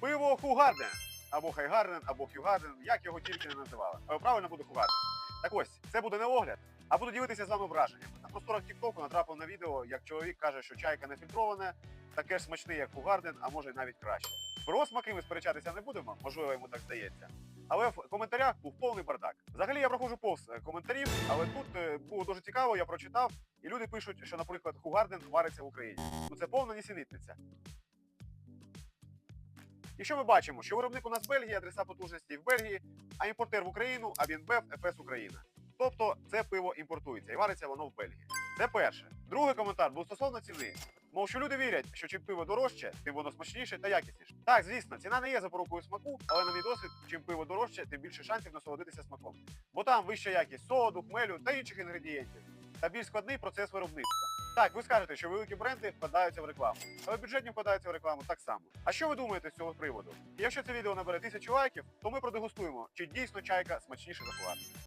Пиво Хугарден. Або Хайгарден, або Хюгарден, як його тільки не називали. Але правильно буде Хугарден. Так ось, це буде не огляд, а буду ділитися з вами враженнями. На просторах Тіктоку натрапив на відео, як чоловік каже, що чайка не фільтроване, таке ж смачне, як Хугарден, а може й навіть краще. Про смаки ми сперечатися не будемо, можливо, йому так здається. Але в коментарях був повний бардак. Взагалі я проходжу повз е, коментарів, але тут е, було дуже цікаво, я прочитав, і люди пишуть, що, наприклад, Хугарден вариться в Україні. Ну це повна нісенітниця. І що ми бачимо? Що виробник у нас Бельгії, адреса потужності в Бельгії, а імпортер в Україну, а він БЕФ, ФС Україна. Тобто це пиво імпортується і вариться воно в Бельгії. Це перше. Другий коментар був стосовно ціни. Мов що люди вірять, що чим пиво дорожче, тим воно смачніше та якісніше. Так, звісно, ціна не є запорукою смаку, але на мій досвід, чим пиво дорожче, тим більше шансів насолодитися смаком. Бо там вища якість соду, хмелю та інших інгредієнтів, та більш складний процес виробництва. Так, ви скажете, що великі бренди вкладаються в рекламу, але бюджетні вкладаються в рекламу так само. А що ви думаєте з цього приводу? І якщо це відео набере тисячу лайків, то ми продегустуємо, чи дійсно чайка смачніше за.